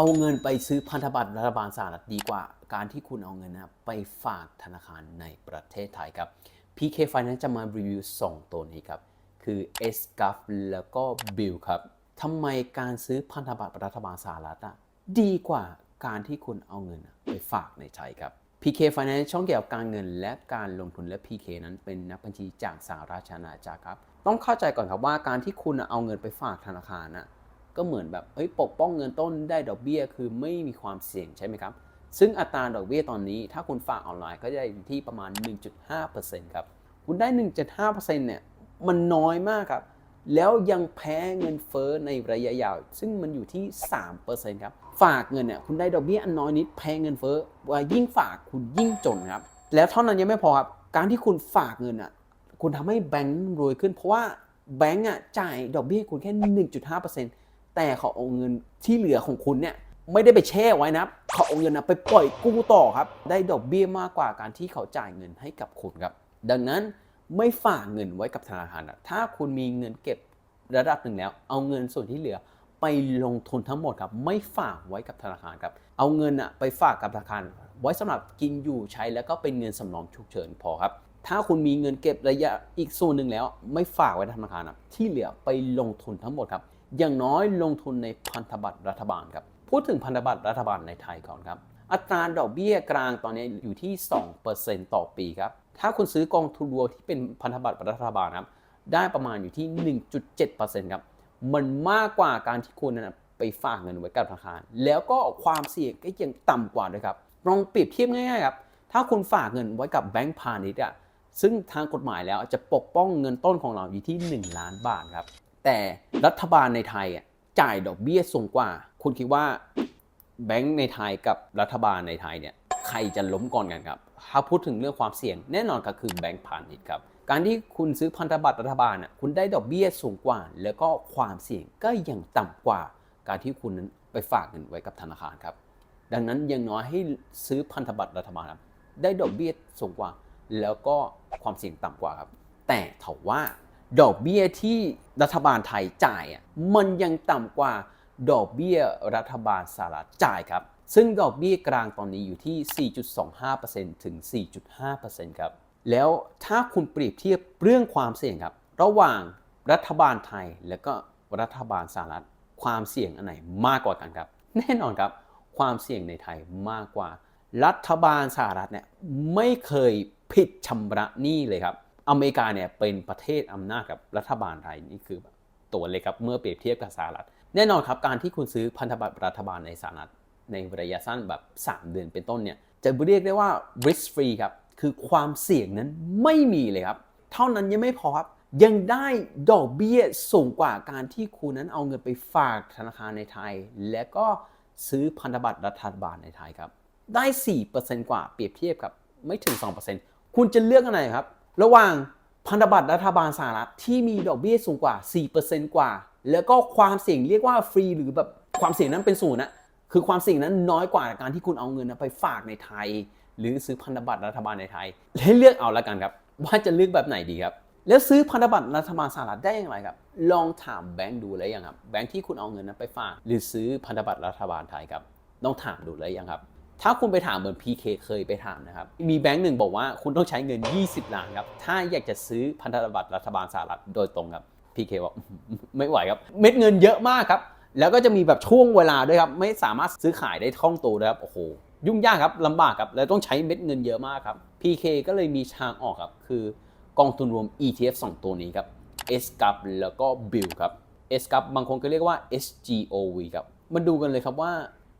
เอาเงินไปซื้อพันธบัตรรัฐบาลสหรัฐดีกว่า การที่คุณเอาเงินนะไปฝากธนาคารในประเทศไทยครับ PK Finance จะมารีวิว 2 ตัวนี้ครับ คือ s g u f แล้วก็ Bill ครับทำไมการซื้อพันธบัตรรัฐบาลสหรัฐอะดีกว่าการที่คุณเอาเงินไปฝากในไทยครับ PK Finance ช่องเกี่ยวกับการเงินและการลงทุนและ PK นั้นเป็นนักบัญชีจากสหราชอาณาจักรครับ ต้องเข้าใจก่อนครับว่าการที่คุณเอาเงินไปฝากธนาคารนะ ก็เหมือนแบบเฮ้ยปกป้องเงินต้นได้ดอกเบี้ยคือไม่มีความเสี่ยงใช่ไหมครับ ซึ่งอัตราดอกเบี้ยตอนนี้ ถ้าคุณฝากออนไลน์ก็จะอยู่ที่ประมาณ 1.5%ครับ คุณได้ 1.5%เนี่ยมันน้อยมากครับ แล้วยังแพ้เงินเฟ้อในระยะยาว ซึ่งมันอยู่ที่ 3%ครับ ฝากเงินเนี่ยคุณได้ดอกเบี้ยอันน้อยนิดแพ้เงินเฟ้อว่ายิ่งฝากคุณยิ่งจนครับ แล้วเท่านั้นยังไม่พอครับ การที่คุณฝากเงินอะคุณทำให้แบงก์รวยขึ้นเพราะว่าแบงก์อะจ่ายดอกเบี้ยคุณแค่ 1.5% แต่เขาเอาเงินที่เหลือของคุณเนี่ยไม่ได้ไปแช่ไว้นะเขาเอาเงินนะไปปล่อยกู้ต่อครับ ได้ดอกเบี้ยมากกว่าการที่เขาจ่ายเงินให้กับคุณครับ ดังนั้นไม่ฝากเงินไว้กับธนาคารอะถ้าคุณมีเงินเก็บระดับหนึ่งแล้ว เอาเงินส่วนที่เหลือไปลงทุนทั้งหมดครับ ไม่ฝากไว้กับธนาคารครับ เอาเงินอะไปฝากกับธนาคาร ไว้สำหรับกินอยู่ใช้แล้วก็เป็นเงินสำรองฉุกเฉินพอครับ ถ้าคุณมีเงินเก็บระยะอีกส่วนหนึ่งแล้ว ไม่ฝากไว้ธนาคารครับที่เหลือไปลงทุนทั้งหมดครับ อย่างน้อยลงทุนในพันธบัตรรัฐบาลครับ พูดถึงพันธบัตรรัฐบาลในไทยก่อนครับ อัตราดอกเบี้ยกลางตอนนี้อยู่ที่ 2%ต่อปีครับ ถ้าคุณซื้อกองทุนรวมที่เป็นพันธบัตรรัฐบาลครับ ได้ประมาณอยู่ที่ 1.7%ครับ มันมากกว่าการที่คุณนะไปฝากเงินไว้กับธนาคาร แล้วก็ความเสี่ยงก็ยังต่ำกว่าด้วยครับ ลองเปรียบเทียบง่ายๆครับ ถ้าคุณฝากเงินไว้กับแบงก์พาณิชย์อะ ซึ่งทางกฎหมายแล้วจะปกป้องเงินต้นของเราอยู่ที่ 1 ล้านบาทครับ แต่รัฐบาลในไทยอะจ่ายดอกเบี้ยสูงกว่า คุณคิดว่าแบงก์ในไทยกับรัฐบาลในไทยเนี่ยใครจะล้มก่อนกันครับถ้าพูดถึงเรื่องความเสี่ยงแน่นอนก็คือแบงก์พาณิชย์ครับการที่คุณซื้อพันธบัตรรัฐบาลอะคุณได้ดอกเบี้ยสูงกว่า แล้วก็ความเสี่ยงก็ยังต่ำกว่า การที่คุณนั้นไปฝากเงินไว้กับธนาคารครับ ดังนั้นอยังน้อยให้ซื้อพันธบัตรรัฐบาลครับได้ดอกเบี้ยสูงกว่า แล้วก็ความเสี่ยงต่ำกว่าครับ แต่ถาว่า ดอกเบี้ยที่รัฐบาลไทยจ่ายมันยังต่ำกว่าดอกเบี้ยรัฐบาลสหรัฐจ่ายครับ ซึ่งดอกเบี้ยกลางตอนนี้อยู่ที่ 4.25%ถึง 4.5%ครับ แล้วถ้าคุณเปรียบเทียบเรื่องความเสี่ยงครับ ระหว่างรัฐบาลไทยและก็รัฐบาลสหรัฐ ความเสี่ยงอันไหนมากกว่ากันครับ แน่นอนครับ ความเสี่ยงในไทยมากกว่า รัฐบาลสหรัฐเนี่ยไม่เคยผิดชำระหนี้เลยครับ อเมริกาเนี่ยเป็นประเทศอำนาจกับรัฐบาลไทยนี่คือตัวเล็กครับเมื่อเปรียบเทียบกับสหรัฐ แน่นอนครับการที่คุณซื้อพันธบัตรรัฐบาลในสหรัฐในระยะสั้นแบบ 3 เดือนเป็นต้นเนี่ยจะเรียกได้ว่า risk free ครับคือความเสี่ยงนั้นไม่มีเลยครับ เท่านั้นยังไม่พอครับยังได้ดอกเบี้ยสูงกว่าการที่คุณนั้นเอาเงินไปฝากธนาคารในไทย และก็ซื้อพันธบัตรรัฐบาลในไทยครับได้ 4%กว่าเปรียบเทียบกับไม่ถึง 2%คุณจะเลือกอะไรครับ ระหว่างพันธบัตรรัฐบาลสหรัฐที่มีดอกเบี้ยสูงกว่า 4%กว่า แล้วก็ความเสี่ยงเรียกว่าฟรีหรือแบบความเสี่ยงนั้นเป็นศูนย์นะคือความเสี่ยงนั้นน้อยกว่าการที่คุณเอาเงินไปฝากในไทย หรือซื้อพันธบัตรรัฐบาลในไทยให้เลือกเอาละกันครับ ว่าจะเลือกแบบไหนดีครับ แล้วซื้อพันธบัตรรัฐบาลสหรัฐได้อย่างไรครับ ลองถามแบงก์ดูแล้วยังครับแบงก์ที่คุณเอาเงินนั้นไปฝาก หรือซื้อพันธบัตรรัฐบาลไทยครับลองถามดูแล้วยังครับ ถ้าคุณไปถามเหมือน PK เคยไปถามนะครับ มีแบงก์หนึ่งบอกว่าคุณต้องใช้เงิน 20 ล้านครับ ถ้าอยากจะซื้อพันธบัตรรัฐบาลสหรัฐโดยตรงครับ PK บอกไม่ไหวครับ เม็ดเงินเยอะมากครับ แล้วก็จะมีแบบช่วงเวลาด้วยครับ ไม่สามารถซื้อขายได้คล่องตัวนะครับ โอ้โห ยุ่งยากครับลำบากครับ แล้วต้องใช้เม็ดเงินเยอะมากครับ PK ก็เลยมีทางออกครับ คือกองทุนรวม ETF 2 ตัวนี้ครับ S g u p แล้วก็ Bill ครับ S g u p บางคนก็เรียกว่า SGOV ครับ มาดูกันเลยครับว่า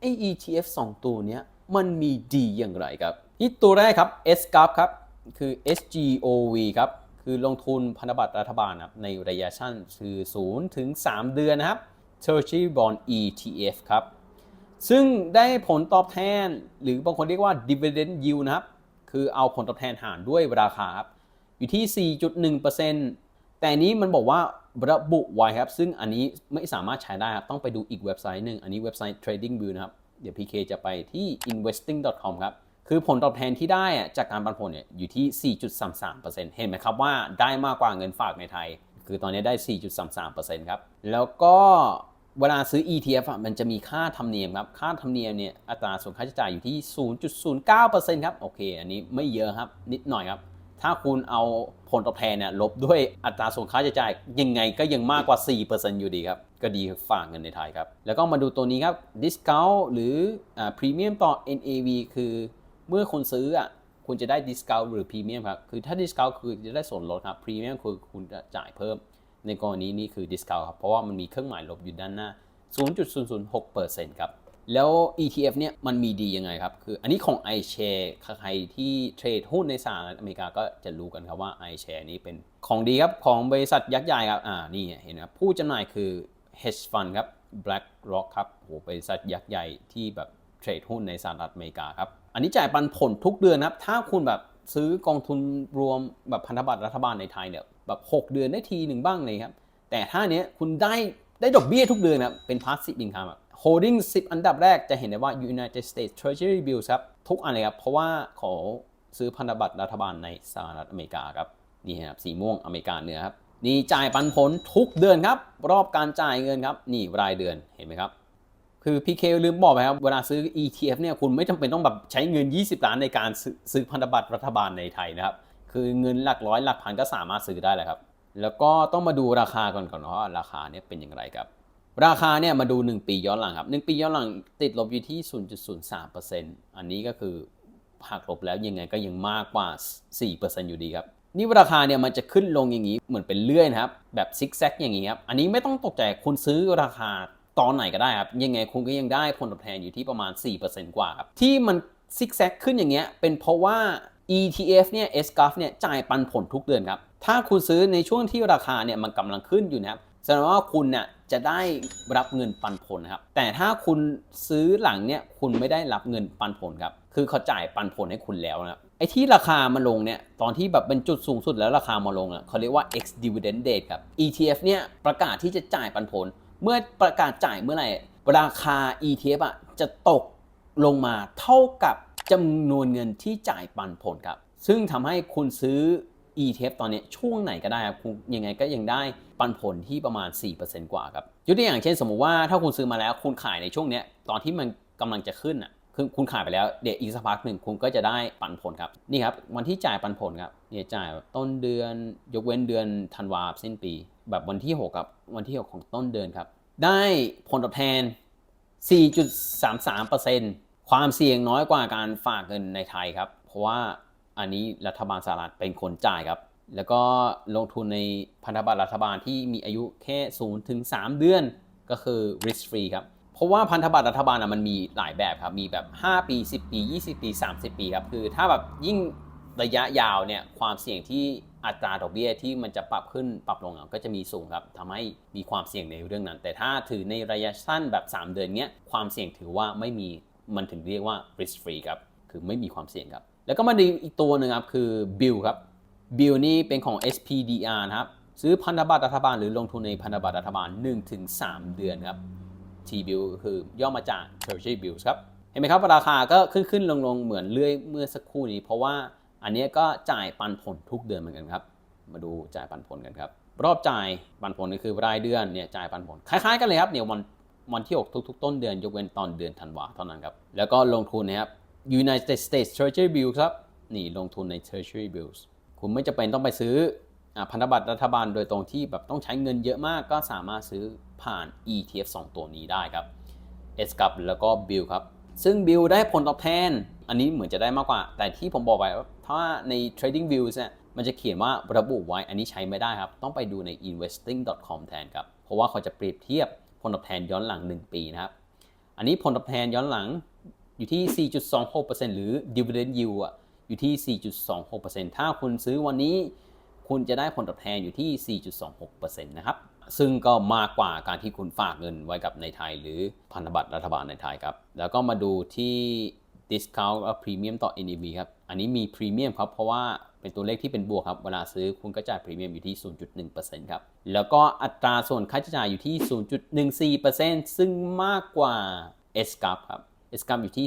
ไอ้ ETF 2 ตัวเนี้ย มันมีดีอย่างไรครับ ที่ตัวแรกครับ S g u p ครับ คือ SGOV ครับ คือลงทุนพันธบัตรรัฐบาลครับในระยะสั้นคือ0ถึง 3 เดือนนะครับ Treasury Bond ETF ครับ ซึ่งได้ผลตอบแทนหรือบางคนเรียกว่า dividend yield นะครับ คือเอาผลตอบแทนหารด้วยราคาครับ อยู่ที่ 4.1%แต่นนี้มันบอกว่าระบุไว้ครับ ซึ่งอันนี้ไม่สามารถใช้ได้ครับ ต้องไปดูอีกเว็บไซต์หนึ่ง อันนี้เว็บไซต์ TradingView นะครับ เดี๋ยว PK จะไปที่ investing.com ครับ คือผลตอบแทนที่ได้จากการปันผลเนี่ยอยู่ที่ 4.33%เห็นไหมครับว่าได้มากกว่าเงินฝากในไทย คือตอนนี้ได้ 4.33%ครับ แล้วก็เวลาซื้อ ETF มันจะมีค่าธรรมเนียมครับ ค่าธรรมเนียมเนี่ยอัตราส่วนค่าใช้จ่ายอยู่ที่ 0.09%ครับ โอเค อันนี้ไม่เยอะครับ นิดหน่อยครับ ถ้าคุณเอาผลตอบแทนเนี่ยลบด้วยอัตราส่วนค่าใช้จ่ายยังไงก็ยังมากกว่า 4%อยู่ดีครับ ก็ดีฝากเงินในไทยครับ แล้วก็มาดูตัวนี้ครับ discount หรืออ่า premium ต่อ NAV คือเมื่อคนซื้ออะคุณจะได้ discount หรือ premium ครับ คือถ้า discount คือจะได้ส่วนลดครับ premium คือคุณจะจ่ายเพิ่ม ในกรณีนี้คือ discount ครับ เพราะว่ามันมีเครื่องหมายลบอยู่ด้านหน้า 0.006%ครับ แล้ว ETF เนี่ยมันมีดียังไงครับ คืออันนี้ของ iShare ใครที่เทรดหุ้นในสหรัฐอเมริกาก็จะรู้กันครับว่า iShare นี้เป็นของดีครับ ของบริษัทยักษ์ใหญ่ครับ อ่า นี่เห็นครับ ผู้จำหน่ายคือ hedge fund ครับ BlackRock ครับโหบริษัทยักษ์ใหญ่ที่แบบเทรดหุ้นในสหรัฐอเมริกาครับ อันนี้จ่ายปันผลทุกเดือนครับ ถ้าคุณแบบซื้อกองทุนรวมแบบพันธบัตรรัฐบาลในไทยเนี่ยแบบ 6 เดือนได้ทีหนึ่งบ้างเลยครับ แต่ถ้าเนี้ยคุณได้ได้ดอกเบี้ยทุกเดือนนะครับเป็น passive income แบบ holding 10 อันดับแรกจะเห็นได้ว่า United States Treasury Bills ครับ ทุกอันเลยครับ เพราะว่าเขอซื้อพันธบัตรรัฐบาลในสหรัฐอเมริกาครับ นี่ครับสีม่วงอเมริกาเหนือครับ นี่จ่ายปันผลทุกเดือนครับ รอบการจ่ายเงินครับ นี่รายเดือนเห็นไหมครับคือพี่เคลืมบอกไปครับ เวลาซื้อ ETF เนี่ยคุณไม่จำเป็นต้องแบบใช้เงิน 20 ล้านในการซื้อซื้อพันธบัตรรัฐบาลในไทยนะครับ คือเงินหลักร้อยหลักพันก็สามารถซื้อได้แหละครับ แล้วก็ต้องมาดูราคาก่อนก่อนว่าราคาเนี่ยเป็นอย่างไรครับ ราคาเนี่ยมาดู 1 ปีย้อนหลังครับ 1 ปีย้อนหลังติดลบอยู่ที่ 0.03%อันนี้ก็คือหักลบแล้วยังไงก็ยังมากกว่า 4%อยู่ดีครับ นี่ราคาเนี่ยมันจะขึ้นลงอย่างนี้เหมือนเป็นเลื่อยนะครับ แบบซิกแซกอย่างนี้ครับ อันนี้ไม่ต้องตกใจคุณซื้อราคาตอนไหนก็ได้ครับ ยังไงคุณก็ยังได้ผลตอบแทนอยู่ที่ประมาณ 4%กว่าครับ ที่มันซิกแซกขึ้นอย่างเงี้ยเป็นเพราะว่า ETF เนี่ย s g a f เนี่ยจ่ายปันผลทุกเดือนครับ ถ้าคุณซื้อในช่วงที่ราคาเนี่ยมันกำลังขึ้นอยู่นะครับแสดงว่าคุณเนี่ย จะได้รับเงินปันผลนะครับ แต่ถ้าคุณซื้อหลังเนี่ยคุณไม่ได้รับเงินปันผลครับ คือเขาจ่ายปันผลให้คุณแล้วนะครับไอ้ที่ราคามาลงเนี่ยตอนที่แบบเป็นจุดสูงสุดแล้วราคามาลงอะเขาเรียกว่า ex dividend date ครับ ETF เนี่ยประกาศที่จะจ่ายปันผล เมื่อประกาศจ่ายเมื่อไหร่ราคา ETF อะจะตกลงมาเท่ากับจำนวนเงินที่จ่ายปันผลครับ ซึ่งทำให้คุณซื้อ ETF ตอนนี้ช่วงไหนก็ได้ครับยังไงก็ยังได้ ปันผลที่ประมาณ 4%กว่าครับยกตัวอย่างเช่นสมมุติว่าถ้าคุณซื้อมาแล้วคุณขายในช่วงเนี้ยตอนที่มันกำลังจะขึ้นอะคือคุณขายไปแล้วเดี๋ยวอีกสักพักหนึ่งคุณก็จะได้ปันผลครับนี่ครับวันที่จ่ายปันผลครับเนี่ยจ่ายต้นเดือน ยกเว้นเดือนธันวาสิ้นปี แบบวันที่6ครับวันที่ 6 ของต้นเดือนครับได้ผลตอบแทน 4.33%ความเสี่ยงน้อยกว่าการฝากเงินในไทยครับ เพราะว่าอันนี้รัฐบาลสหรัฐเป็นคนจ่ายครับ แล้วก็ลงทุนในพันธบัตรรัฐบาลที่มีอายุแค่0ถึง3เดือนก็คือ risk free ครับ เพราะว่าพันธบัตรรัฐบาลอะมันมีหลายแบบครับ มีแบบ 5 ปี 10 ปี 20 ปี 30 ปีครับ คือถ้าแบบยิ่งระยะยาวเนี่ยความเสี่ยงที่อัตราดอกเบี้ยที่มันจะปรับขึ้นปรับลงก็จะมีสูงครับทำให้มีความเสี่ยงในเรื่องนั้น แต่ถ้าถือในระยะสั้นแบบ 3 เดือนเนี้ยความเสี่ยงถือว่าไม่มีมันถึงเรียกว่า risk free ครับคือไม่มีความเสี่ยงครับ แล้วก็มาดูอีกตัวหนึ่งครับคือ bill ครับ bill นี่เป็นของ SPDR นะครับ ซื้อพันธบัตรรัฐบาลหรือลงทุนในพันธบัตรรัฐบาล 1-3 เดือนครับ T bill คือย่อมาจาก Treasury bills ครับ เห็นไหมครับ ราคาก็ขึ้นขึ้นลงลงเหมือนเรื่อยเมื่อสักครู่นี้ เพราะว่าอันนี้ก็จ่ายปันผลทุกเดือนเหมือนกันครับ มาดูจ่ายปันผลกันครับ รอบจ่ายปันผลก็คือรายเดือนเนี่ยจ่ายปันผลคล้ายๆกันเลยครับเนี่ยวันวันที่ 6 ทุกๆ ต้นเดือนยกเว้นตอนเดือนธันวาเท่านั้นครับแล้วก็ลงทุนนะครับ United States Treasury bills ครับนี่ลงทุนใน Treasury bills คุณไม่จำเป็นต้องไปซื้ออพันธบัตรรัฐบาลโดยตรงที่แบบต้องใช้เงินเยอะมากก็สามารถซื้อผ่าน ETF 2 ตัวนี้ได้ครับ S กับแล้วก็ Bill ครับ ซึ่ง Bill ได้ผลตอบแทน อันนี้เหมือนจะได้มากกว่า แต่ที่ผมบอกไปว่าถ้าใน Trading Views เนี่ยมันจะเขียนว่าระบุไว้ อันนี้ใช้ไม่ได้ครับ ต้องไปดูใน investing.com แทนครับ เพราะว่าเขาจะเปรียบเทียบผลตอบแทนย้อนหลัง 1 ปีนะครับ อันนี้ผลตอบแทนย้อนหลังอยู่ที่ 4.26%หรือ dividend yield อะ อยู่ที่ 4.26%ถ้าคุณซื้อวันนี้ คุณจะได้ผลตอบแทนอยู่ที่ 4.26%นะครับ ซึ่งก็มากกว่าการที่คุณฝากเงินไว้กับในไทย หรือพันธบัตรรัฐบาลในไทยครับ แล้วก็มาดูที่ discount และ premium ต่อ NAV ครับ อันนี้มี premium ครับ เพราะว่าเป็นตัวเลขที่เป็นบวกครับ เวลาซื้อคุณก็จ่าย premium อยู่ที่ 0.1%ครับ แล้วก็อัตราส่วนค่าใช้จ่ายอยู่ที่ 0.14%ซึ่งมากกว่า s c a p ครับ s c a p อยู่ที่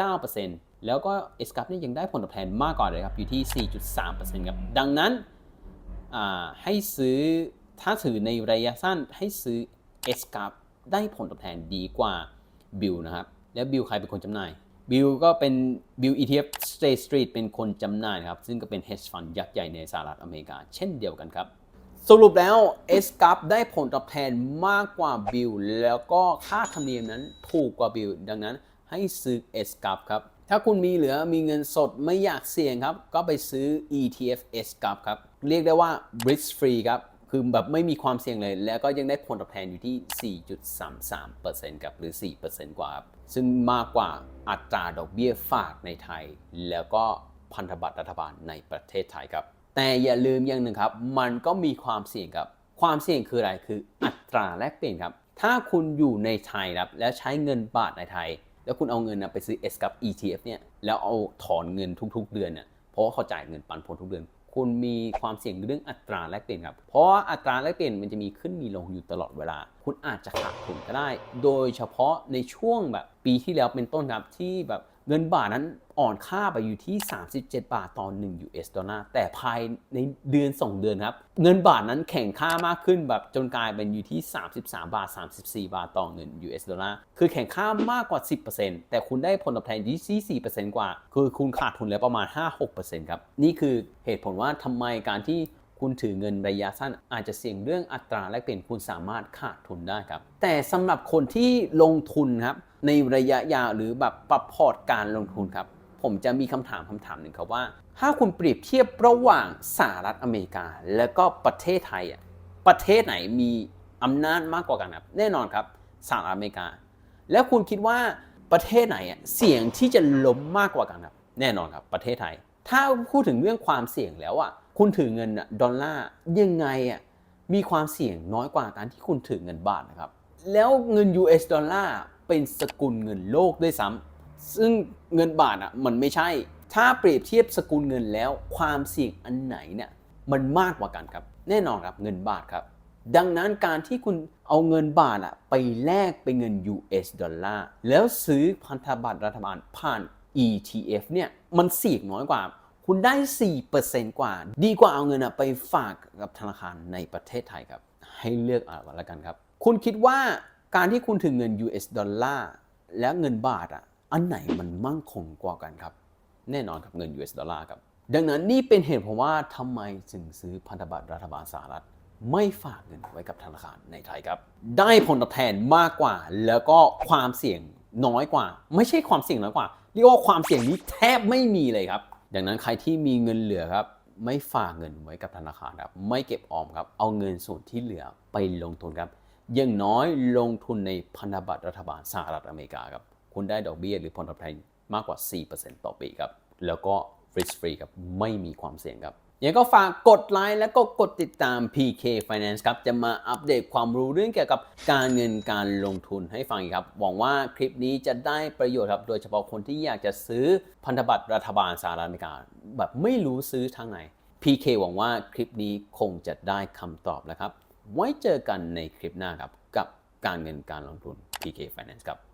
0.9% แล้วก็ s c a p นี่ยังได้ผลตอบแทนมากกว่าเลยครับ อยู่ที่ 4.3%ครับ ดังนั้นให้ซื้อถ้าถือในระยะสั้นให้ซื้อ s c a p ได้ผลตอบแทนดีกว่าบิลนะครับ แล้วบิลใครเป็นคนจำหน่ายบิลก็เป็นบิล ETF State Street เป็นคนจำหน่ายนะครับ ซึ่งก็เป็น hedge fund ยักษ์ใหญ่ในสหรัฐอเมริกา เช่นเดียวกันครับ สรุปแล้ว s g a p ได้ผลตอบแทนมากกว่าบิลแล้วก็ค่าธรรมเนียมนั้นถูกกว่าบิลดังนั้นให้ซื้อ s g a p ครับ ถ้าคุณมีเหลือมีเงินสดไม่อยากเสี่ยงครับ ก็ไปซื้อ ETF s g a p ครับ เรียกได้ว่า risk free ครับ คือแบบไม่มีความเสี่ยงเลย แล้วก็ยังได้ผลตอบแทนอยู่ที่ 4.33%ครับหรือ 4%กว่า ซึ่งมากกว่าอัตราดอกเบี้ยฝากในไทย แล้วก็พันธบัตรรัฐบาลในประเทศไทยครับ แต่อย่าลืมอย่างหนึ่งครับ มันก็มีความเสี่ยงครับ ความเสี่ยงคืออะไรคืออัตราแลกเปลี่ยนครับ ถ้าคุณอยู่ในไทยครับแล้วใช้เงินบาทในไทย แล้วคุณเอาเงินนะไปซื้อ S กับ ETF เนี่ยแล้วเอาถอนเงินทุก ๆ เดือนเนี่ยเพราะว่าเขาจ่ายเงินปันผลทุกเดือน คุณมีความเสี่ยงเรื่องอัตราแลกเปลี่ยนครับเพราะอัตราแลกเปลี่ยนมันจะมีขึ้นมีลงอยู่ตลอดเวลา คุณอาจจะขาดทุนก็ได้ โดยเฉพาะในช่วงแบบปีที่แล้วเป็นต้นครับที่แบบ เงินบาทนั้นอ่อนค่าไปอยู่ที่ 37 บาทต่อ1 US ดอลลาร์แต่ภายในเดือน 2 เดือนครับ เงินบาทนั้นแข่งค่ามากขึ้นแบบจนกลายเป็นอยู่ที่ 33 บาท 34 บาทต่อเงิน US ดอลลาร์คือแข่งค่ามากกว่า 10%แต่คุณได้ผลตอบแทนที่4%กว่า คือคุณขาดทุนแล้วประมาณ 5-6%ครับ นี่คือเหตุผลว่าทำไมการที่ คุณถือเงินระยะสั้นอาจจะเสี่ยงเรื่องอัตราแลกเปลี่ยนคุณสามารถขาดทุนได้ครับ แต่สำหรับคนที่ลงทุนครับในระยะยาวหรือแบบปรับพอร์ตการลงทุนครับ ผมจะมีคำถามคำถามหนึ่งครับว่า ถ้าคุณเปรียบเทียบระหว่างสหรัฐอเมริกา และก็ประเทศไทยอะประเทศไหนมีอำนาจมากกว่ากันครับแน่นอนครับสหรัฐอเมริกา แล้วคุณคิดว่าประเทศไหนอะเสี่ยงที่จะล้มมากกว่ากันครับแน่นอนครับประเทศไทย ถ้าพูดถึงเรื่องความเสี่ยงแล้วอะ คุณถือเงินอะดอลลาร์ยังไงอะมีความเสี่ยงน้อยกว่าการที่คุณถือเงินบาทนะครับ แล้วเงิน US ดอลลาร์เป็นสกุลเงินโลกด้วยซ้ำซึ่งเงินบาทอะมันไม่ใช่ ถ้าเปรียบเทียบสกุลเงินแล้วความเสี่ยงอันไหนเนี่ยมันมากกว่ากันครับ แน่นอนครับเงินบาทครับ ดังนั้นการที่คุณเอาเงินบาทอะไปแลกเป็นเงิน US ดอลลาร์แล้วซื้อพันธบัตรรัฐบาลผ่าน ETF เนี่ยมันเสี่ยงน้อยกว่า คุณได้ 4%กว่า ดีกว่าเอาเงินไปฝากกับธนาคารในประเทศไทยครับ ให้เลือกเอาละกันครับ คุณคิดว่าการที่คุณถือเงิน US ดอลลาร์และเงินบาทอะ อันไหนมันมั่งคงกว่ากันครับ แน่นอนครับเงิน US ดอลลาร์ครับ ดังนั้นนี่เป็นเหตุผลว่าทำไมจึงซื้อพันธบัตรรัฐบาลสหรัฐ ไม่ฝากเงินไว้กับธนาคารในไทยครับ ได้ผลตอบแทนมากกว่า แล้วก็ความเสี่ยงน้อยกว่า ไม่ใช่ความเสี่ยงน้อยกว่า เรียกว่าความเสี่ยงนี้แทบไม่มีเลยครับ ดังนั้นใครที่มีเงินเหลือครับไม่ฝากเงินไว้กับธนาคารครับไม่เก็บออมครับเอาเงินส่วนที่เหลือไปลงทุนครับอย่างน้อยลงทุนในพันธบัตรรัฐบาลสหรัฐอเมริกาครับคุณได้ดอกเบี้ยหรือผลตอบแทนมากกว่า 4%ต่อปีครับแล้วก็ risk free ครับไม่มีความเสี่ยงครับ ยังก็ฝากกดไลค์และก็กดติดตาม PK Finance ครับ จะมาอัปเดตความรู้เรื่องเกี่ยวกับการเงินการลงทุนให้ฟังครับ หวังว่าคลิปนี้จะได้ประโยชน์ครับ โดยเฉพาะคนที่อยากจะซื้อพันธบัตรรัฐบาลสหรัฐอเมริกา แบบไม่รู้ซื้อทางไหน PK หวังว่าคลิปนี้คงจะได้คำตอบแล้วครับ ไว้เจอกันในคลิปหน้าครับ กับการเงินการลงทุน PK Finance ครับ